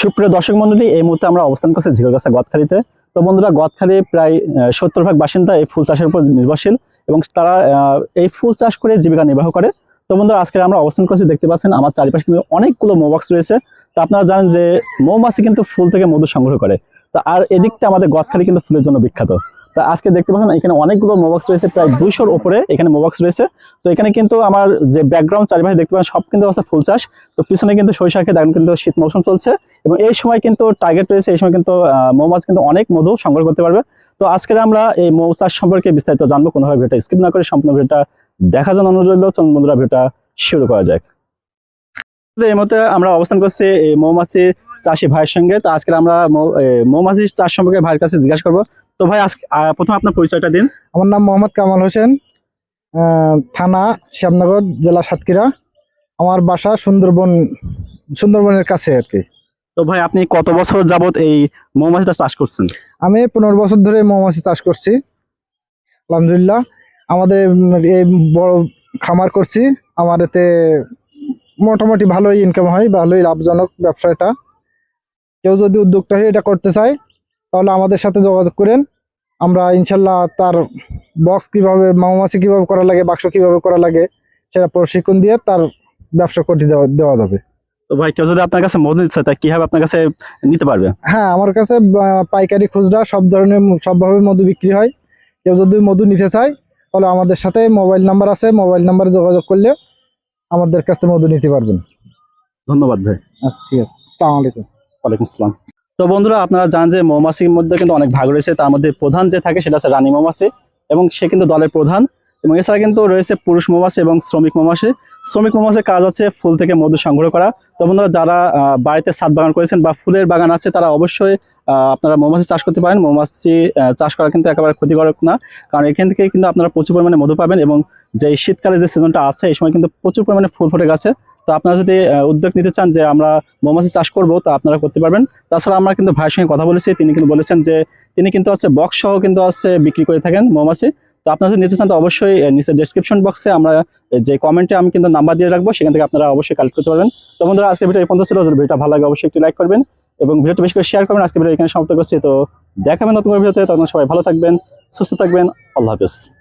সুপ্রিয় দর্শক মন্ডলী, এই মুহূর্তে আমরা অবস্থান করছি ঝিকরগাছা গদখালিতে। তো বন্ধুরা, গদখালি প্রায় সত্তর ভাগ বাসিন্দা এই ফুল চাষের উপর নির্ভরশীল এবং তারা এই ফুল চাষ করে জীবিকা নির্বাহ করে। তো বন্ধুরা, আজকে আমরা অবস্থান করছি, দেখতে পাচ্ছেন আমার চারিপাশে কিন্তু অনেকগুলো মৌবাক্স রয়েছে। তো আপনারা জানেন যে মৌমাছি কিন্তু ফুল থেকে মধু সংগ্রহ করে। তো আর এদিকটা আমাদের গদখালি কিন্তু ফুলের জন্য বিখ্যাত। তা আজকে দেখতে পাচ্ছেন এখানে অনেকগুলো মোবাক্স রয়েছে, প্রায় দুইশোর উপরে এখানে মোবাক্স রয়েছে। তো এখানে কিন্তু আমার যে ব্যাকগ্রাউন্ড চারিপাশে দেখতে পাচ্ছেন, সব কিন্তু আছে ফুল চাষ তো পিছনে কিন্তু সরিষাকে দেখেন কিন্তু শীত মৌসুম চলছে। এবং এই সময় কিন্তু টার্গেট রয়েছে, এই সময় কিন্তু মৌমাছি কিন্তু অনেক মধু সংগ্রহ করতে পারবে। তো আজকে আমরা এই মৌ চাষ সম্পর্কে বিস্তারিত জানব। কোনোভাবে ভিডিওটা স্কিপ না করে সম্পূর্ণ ভিডিওটা দেখার জন্য অনুরোধ চলুন বন্ধুরা, ভিডিওটা শুরু করা যাক। তো এই মুহূর্তে আমরা অবস্থান করছি এই মৌমাছি চাষি ভাইয়ের সঙ্গে। তো আজকে আমরা মৌমাছি চাষ সম্পর্কে ভাইয়ের কাছে জিজ্ঞাসা করব। তো ভাই আজকে প্রথমে আপনার পরিচয়টা দিন। আমার নাম মোহাম্মদ কামাল হোসেন। থানা শ্যামনগর জেলা সাতক্ষীরা। আমার বাসা সুন্দরবন সুন্দরবনের কাছে আর কি। তো ভাই আপনি কত বছর যাবত এই মৌমাছিটা চাষ করছেন? আমি পনেরো বছর ধরে মৌমাছি চাষ করছি। আলহামদুলিল্লাহ। আমাদের এই বড় খামার করছি। আমার এতে মোটামুটি ভালোই ইনকাম হয় ভালোই লাভজনক ব্যবসা এটা কেউ যদি উদ্যোক্তা হয়ে এটা করতে চায় তাহলে আমাদের সাথে যোগাযোগ করেন। আমরা ইনশাল্লাহ তার বক্স কীভাবে মৌমাছি কীভাবে করা লাগে বাক্স কীভাবে করা লাগে সেটা প্রশিক্ষণ দিয়ে তার ব্যবসা করতে দেওয়া দেওয়া যাবে। তো ভাই কেউ যদি আপনার কাছে মধু নিচ্ছে তাই কীভাবে আপনার কাছে নিতে পারবে? হ্যাঁ আমার কাছে পাইকারি খুচরা সব ধরনের সবভাবে মধু বিক্রি হয়। কেউ যদি মধু নিতে চায় তাহলে আমাদের সাথে মোবাইল নাম্বার আছে মোবাইল নাম্বারে যোগাযোগ করলে আমাদের কাছ থেকে মধু নিতে পারবেন। ধন্যবাদ ভাই। আচ্ছা ঠিক আছে। আসসালামু আলাইকুম। ওয়ালাইকুম আসসালাম। তো বন্ধুরা আপনারা জান যে মৌমাছির মধ্যে কিন্তু অনেক ভাগ রয়েছে। তার মধ্যে প্রধান যে থাকে সেটা হচ্ছে রানী মৌমাছি এবং সে কিন্তু দলের প্রধান। এবং এছাড়া কিন্তু রয়েছে পুরুষ মৌমাছি এবং শ্রমিক মৌমাছি। শ্রমিক মৌমাছির কাজ আছে ফুল থেকে মধু সংগ্রহ করা। তো বন্ধুরা যারা বাড়িতে ছাদ বাগান করেছেন বা ফুলের বাগান আছে তারা অবশ্যই আহ, আপনারা মৌমাছি চাষ করতে পারেন। মৌমাছি চাষ করা কিন্তু একেবারে ক্ষতিকারক না। কারণ এখান থেকে কিন্তু আপনারা প্রচুর পরিমাণে মধু পাবেন এবং যে এই শীতকালে যে সিজনটা আছে, এই সময় কিন্তু প্রচুর পরিমাণে ফুল ফুটে গেছে। তো আপনারা যদি উদ্যোগ নিতে চান যে আমরা মৌমাছি চাষ করব, তা আপনারা করতে পারবেন। তাছাড়া আমরা কিন্তু ভাইয়ের সঙ্গে কথা বলেছি, তিনি কিন্তু বলেছেন যে তিনি কিন্তু হচ্ছে বক্স সহ কিন্তু হচ্ছে বিক্রি করে থাকেন মৌমাছি। তো আপনারা যদি নিতে চান, তো অবশ্যই নিচে ডেসক্রিপশন বক্সে আমরা যে কমেন্টে আমি কিন্তু নাম্বার দিয়ে রাখব, সেখান থেকে আপনারা অবশ্যই কালেক্ট করতে পারবেন। তো বন্ধুরা আজকে ভিডিও এই পর্যন্ত ছিল। যদি ভিডিওটা ভালো লাগে, অবশ্যই একটু লাইক করবেন এবং ভিডিওটা বেশি করে শেয়ার করবেন। আজকে ভিডিও এখানে সমাপ্ত করছি। তো দেখাবেন নতুন ভিডিওতে। তখন সবাই ভালো থাকবেন, সুস্থ থাকবেন। আল্লাহ হাফেজ।